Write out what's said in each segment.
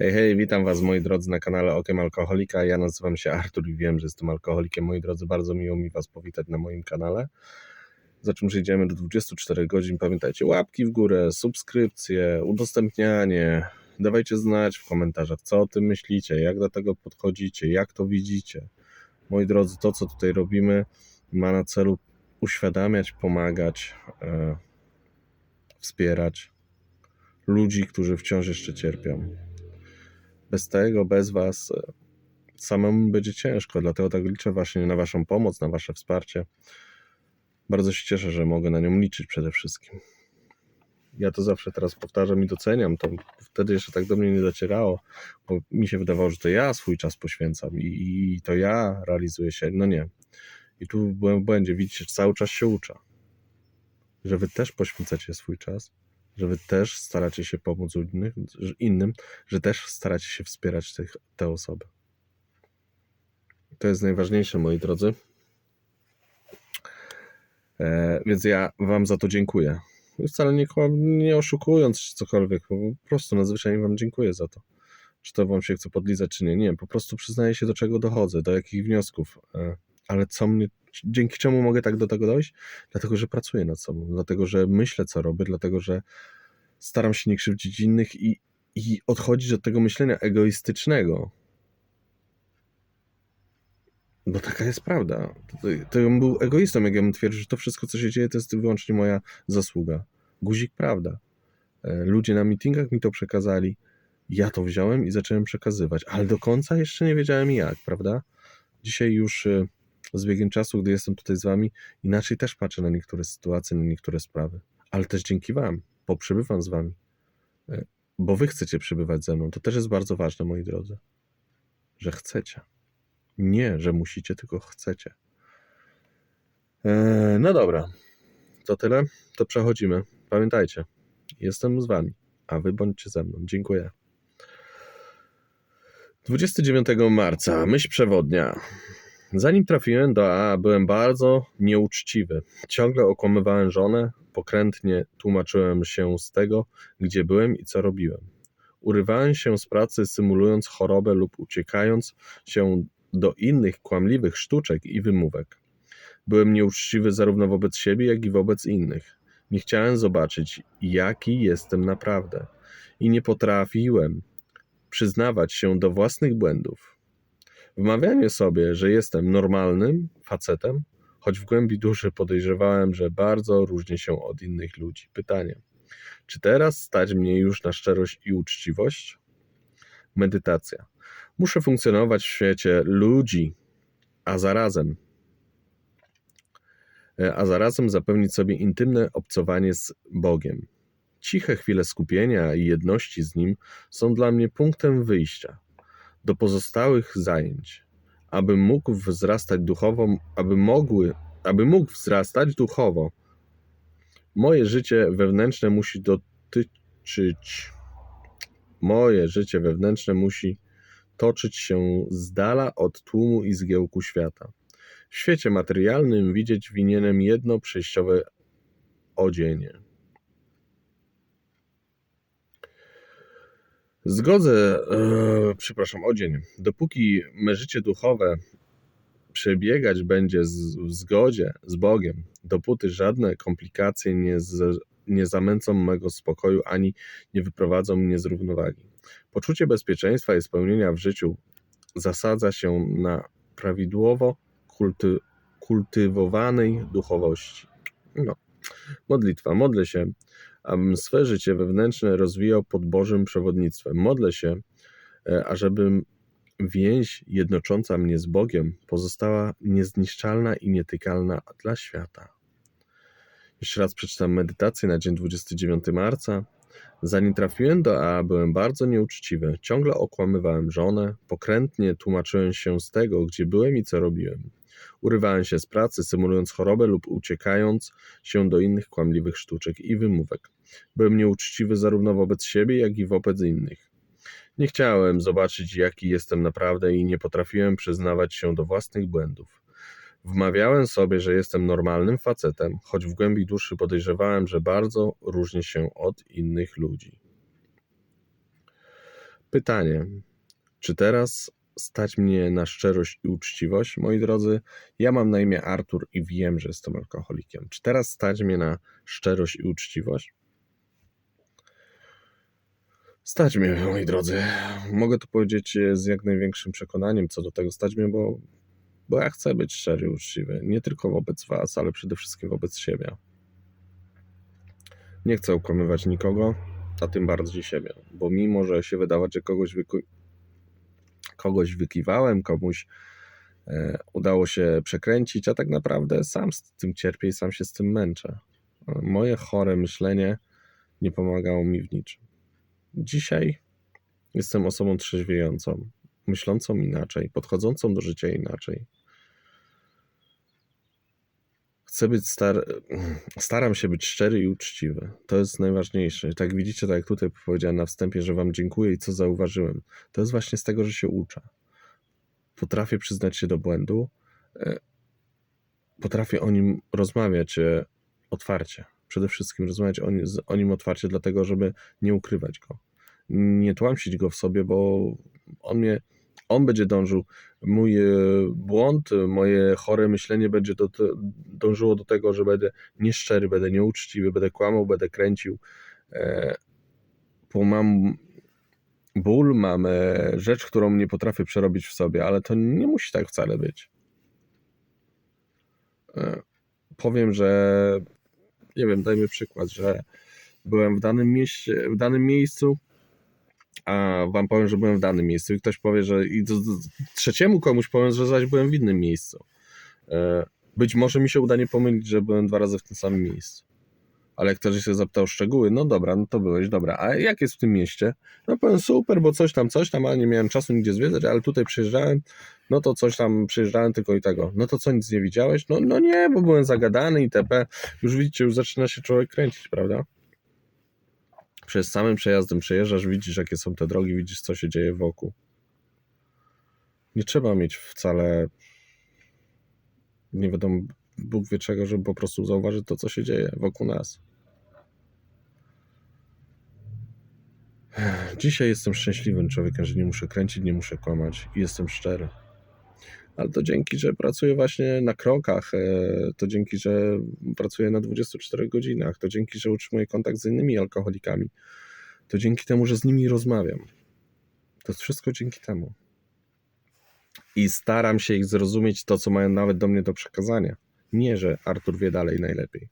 Hej, hej, witam Was moi drodzy na kanale Okiem Alkoholika. Ja nazywam się Artur i wiem, że jestem alkoholikiem. Moi drodzy, bardzo miło mi Was powitać na moim kanale. Za czym przejdziemy do 24 godzin. Pamiętajcie, łapki w górę, subskrypcje, udostępnianie. Dawajcie znać w komentarzach, co o tym myślicie, jak do tego podchodzicie, jak to widzicie. Moi drodzy, to co tutaj robimy ma na celu uświadamiać, pomagać, e, wspierać ludzi, którzy wciąż jeszcze cierpią bez tego, bez Was e, samemu będzie ciężko, dlatego tak liczę właśnie na Waszą pomoc, na Wasze wsparcie. Bardzo się cieszę, że mogę na nią liczyć przede wszystkim. Ja to zawsze teraz powtarzam i doceniam, to wtedy jeszcze tak do mnie nie docierało, bo mi się wydawało, że to ja swój czas poświęcam i, i to ja realizuję się. No nie. I tu byłem w błędzie. Widzicie, cały czas się uczę. Że wy też poświęcacie swój czas, że wy też staracie się pomóc innym, że też staracie się wspierać tych, te osoby. To jest najważniejsze, moi drodzy. E, więc ja wam za to dziękuję. Wcale nie, nie oszukując czy cokolwiek, po prostu nadzwyczajnie wam dziękuję za to. Czy to wam się chce podlizać, czy nie. Nie, po prostu przyznaję się, do czego dochodzę, do jakich wniosków. E, ale co mnie, dzięki czemu mogę tak do tego dojść? Dlatego, że pracuję nad sobą, dlatego, że myślę, co robię, dlatego, że staram się nie krzywdzić innych i, i odchodzić od tego myślenia egoistycznego. Bo taka jest prawda. To, to bym był egoistą, jak ja bym twierdził, że to wszystko, co się dzieje, to jest wyłącznie moja zasługa. Guzik prawda. E, Ludzie na meetingach mi to przekazali. Ja to wziąłem i zacząłem przekazywać, ale do końca jeszcze nie wiedziałem jak, prawda? Dzisiaj już e, z biegiem czasu, gdy jestem tutaj z wami, inaczej też patrzę na niektóre sytuacje, na niektóre sprawy. Ale też dzięki wam, bo przybywam z wami. E, Bo wy chcecie przybywać ze mną. To też jest bardzo ważne, moi drodzy. Że chcecie. Nie, że musicie, tylko chcecie. Eee, no dobra. To tyle. To przechodzimy. Pamiętajcie, jestem z wami, a wy bądźcie ze mną. Dziękuję. 29 marca, myśl przewodnia. Zanim trafiłem do AA, byłem bardzo nieuczciwy. Ciągle okłamywałem żonę, pokrętnie tłumaczyłem się z tego, gdzie byłem i co robiłem. Urywałem się z pracy, symulując chorobę lub uciekając się do innych kłamliwych sztuczek i wymówek. Byłem nieuczciwy zarówno wobec siebie, jak i wobec innych. Nie chciałem zobaczyć, jaki jestem naprawdę, i nie potrafiłem przyznawać się do własnych błędów. Wmawianie sobie, że jestem normalnym facetem, choć w głębi duszy podejrzewałem, że bardzo różnię się od innych ludzi. Pytanie: czy teraz stać mnie już na szczerość i uczciwość? Medytacja. Muszę funkcjonować w świecie ludzi, a zarazem a zarazem zapewnić sobie intymne obcowanie z Bogiem. Ciche chwile skupienia i jedności z Nim są dla mnie punktem wyjścia do pozostałych zajęć, aby mógł wzrastać duchowo, aby mogły, aby mógł wzrastać duchowo. Moje życie wewnętrzne musi dotyczyć, moje życie wewnętrzne musi toczyć się z dala od tłumu i zgiełku świata. W świecie materialnym widzieć winienem jedno przejściowe odzienie. Zgodzę, e, przepraszam, odzień. Dopóki me życie duchowe przebiegać będzie z, w zgodzie z Bogiem, dopóty żadne komplikacje nie, z, nie zamęcą mego spokoju ani nie wyprowadzą mnie z równowagi. Poczucie bezpieczeństwa i spełnienia w życiu zasadza się na prawidłowo kulty, kultywowanej duchowości. No. Modlitwa. Modlę się, abym swe życie wewnętrzne rozwijał pod Bożym przewodnictwem. Modlę się, e, ażebym więź jednocząca mnie z Bogiem pozostała niezniszczalna i nietykalna dla świata. Jeszcze raz przeczytam medytację na dzień 29 marca. Zanim trafiłem do AA, byłem bardzo nieuczciwy. Ciągle okłamywałem żonę, pokrętnie tłumaczyłem się z tego, gdzie byłem i co robiłem. Urywałem się z pracy, symulując chorobę lub uciekając się do innych kłamliwych sztuczek i wymówek. Byłem nieuczciwy zarówno wobec siebie, jak i wobec innych. Nie chciałem zobaczyć, jaki jestem naprawdę i nie potrafiłem przyznawać się do własnych błędów. Wmawiałem sobie, że jestem normalnym facetem, choć w głębi duszy podejrzewałem, że bardzo różnię się od innych ludzi. Pytanie, czy teraz stać mnie na szczerość i uczciwość? Moi drodzy, ja mam na imię Artur i wiem, że jestem alkoholikiem. Czy teraz stać mnie na szczerość i uczciwość? Stać mnie, moi drodzy. Mogę to powiedzieć e, z jak największym przekonaniem co do tego. Stać mnie, bo, bo ja chcę być szczery i uczciwy. Nie tylko wobec Was, ale przede wszystkim wobec siebie. Nie chcę okłamywać nikogo, a tym bardziej siebie, bo mimo, że się wydawać, że kogoś. Kogoś wykiwałem, komuś e, udało się przekręcić, a tak naprawdę sam z tym cierpię i sam się z tym męczę. Moje chore myślenie nie pomagało mi w niczym. Dzisiaj jestem osobą trzeźwiejącą, myślącą inaczej, podchodzącą do życia inaczej. Chcę być star... Staram się być szczery i uczciwy. To jest najważniejsze. Tak widzicie, tak jak tutaj powiedziałem na wstępie, że Wam dziękuję i co zauważyłem. To jest właśnie z tego, że się uczę. Potrafię przyznać się do błędu. e, Potrafię o nim rozmawiać e, otwarcie. Przede wszystkim rozmawiać o nim, o nim otwarcie, dlatego żeby nie ukrywać go. Nie tłamsić go w sobie, bo on mnie, on będzie dążył. Mój e, błąd, moje chore myślenie będzie do, dążyło do tego, że będę nieszczery, będę nieuczciwy, będę kłamał, będę kręcił. E, bo mam ból, mam e, rzecz, którą nie potrafię przerobić w sobie, ale to nie musi tak wcale być. Powiem, że nie wiem, dajmy przykład, że byłem w danym mieście, w danym miejscu, a wam powiem, że byłem w danym miejscu i ktoś powie, że i trzeciemu komuś powiem, że zaś byłem w innym miejscu. E, Być może mi się uda nie pomylić, że byłem dwa razy w tym samym miejscu. Ale jak ktoś się zapytał szczegóły, no dobra, no to byłeś, dobra, a jak jest w tym mieście? No powiem super, bo coś tam, coś tam, ale nie miałem czasu nigdzie zwiedzać, ale tutaj przyjeżdżałem, no to coś tam przyjeżdżałem tylko i tego. No to co, nic nie widziałeś? No, no nie, bo byłem zagadany itp. Już widzicie, już zaczyna się człowiek kręcić, prawda? Przez samym przejazdem przejeżdżasz, widzisz jakie są te drogi, widzisz co się dzieje wokół. Nie trzeba mieć wcale nie wiadomo, Bóg wie czego, żeby po prostu zauważyć to, co się dzieje wokół nas. Dzisiaj jestem szczęśliwym człowiekiem, że nie muszę kręcić, nie muszę kłamać i jestem szczery. Ale to dzięki, że pracuję właśnie na krokach, e, to dzięki, że pracuję na 24 godzinach, to dzięki, że utrzymuję kontakt z innymi alkoholikami, to dzięki temu, że z nimi rozmawiam. To jest wszystko dzięki temu. I staram się ich zrozumieć to, co mają nawet do mnie do przekazania. Nie, że Artur wie dalej najlepiej.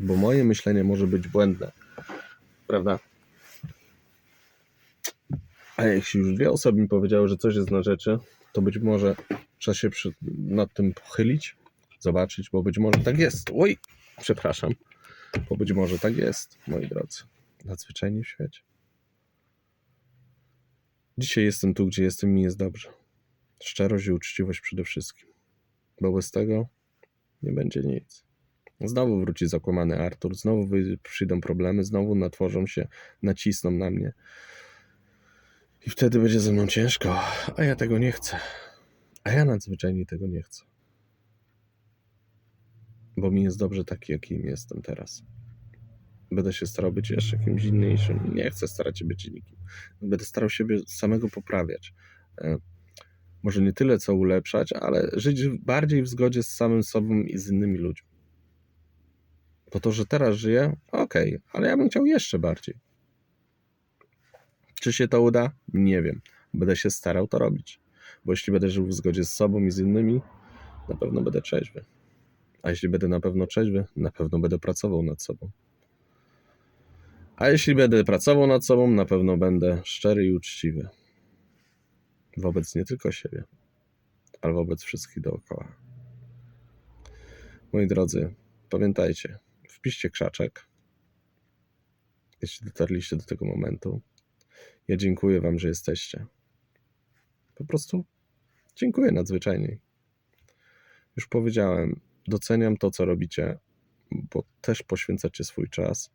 Bo moje myślenie może być błędne. Prawda? A jeśli już dwie osoby mi powiedziały, że coś jest na rzeczy, to być może trzeba się przy, nad tym pochylić, zobaczyć, bo być może tak jest. Oj, przepraszam. Bo być może tak jest, moi drodzy. Nadzwyczajnie w świecie. Dzisiaj jestem tu, gdzie jestem mi jest dobrze. Szczerość i uczciwość przede wszystkim. Bo bez tego nie będzie nic. Znowu wróci zakłamany Artur, znowu przyjdą problemy, znowu natworzą się, nacisną na mnie. I wtedy będzie ze mną ciężko, a ja tego nie chcę. A ja nadzwyczajnie tego nie chcę. Bo mi jest dobrze taki, jakim jestem teraz. Będę się starał być jeszcze kimś inniejszym. Nie chcę starać się być nikim. Będę starał siebie samego poprawiać. E, Może nie tyle, co ulepszać, ale żyć bardziej w zgodzie z samym sobą i z innymi ludźmi. Bo to, że teraz żyję, okej, ale ja bym chciał jeszcze bardziej. Czy się to uda? Nie wiem. Będę się starał to robić. Bo jeśli będę żył w zgodzie z sobą i z innymi, na pewno będę trzeźwy. A jeśli będę na pewno trzeźwy, na pewno będę pracował nad sobą. A jeśli będę pracował nad sobą, na pewno będę szczery i uczciwy. Wobec nie tylko siebie, ale wobec wszystkich dookoła. Moi drodzy, pamiętajcie, wpiszcie krzaczek, jeśli dotarliście do tego momentu. Ja dziękuję Wam, że jesteście. Po prostu dziękuję nadzwyczajnie. Już powiedziałem, doceniam to, co robicie, bo też poświęcacie swój czas.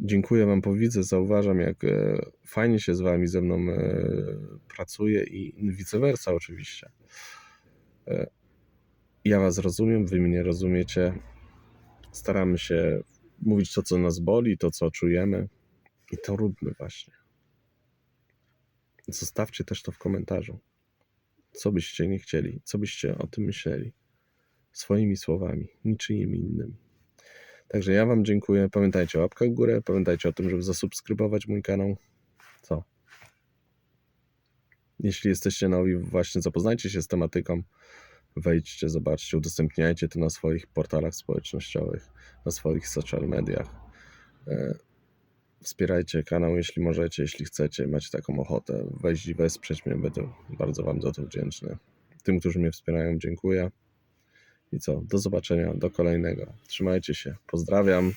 Dziękuję Wam, bo zauważam, jak e, fajnie się z Wami ze mną e, pracuje i vice versa oczywiście. E, ja Was rozumiem, Wy mnie rozumiecie. Staramy się mówić to, co nas boli, to, co czujemy i to róbmy właśnie. Zostawcie też to w komentarzu. Co byście nie chcieli, co byście o tym myśleli. Swoimi słowami, niczyimi innymi. Także ja Wam dziękuję. Pamiętajcie o łapkach w górę, pamiętajcie o tym, żeby zasubskrybować mój kanał. Co? Jeśli jesteście nowi, właśnie zapoznajcie się z tematyką. Wejdźcie, zobaczcie, udostępniajcie to na swoich portalach społecznościowych, na swoich social mediach. Wspierajcie kanał, jeśli możecie, jeśli chcecie, macie taką ochotę wejść i wesprzeć mnie, będę bardzo Wam za to wdzięczny. Tym, którzy mnie wspierają, dziękuję. I co, do zobaczenia, do kolejnego. Trzymajcie się, pozdrawiam.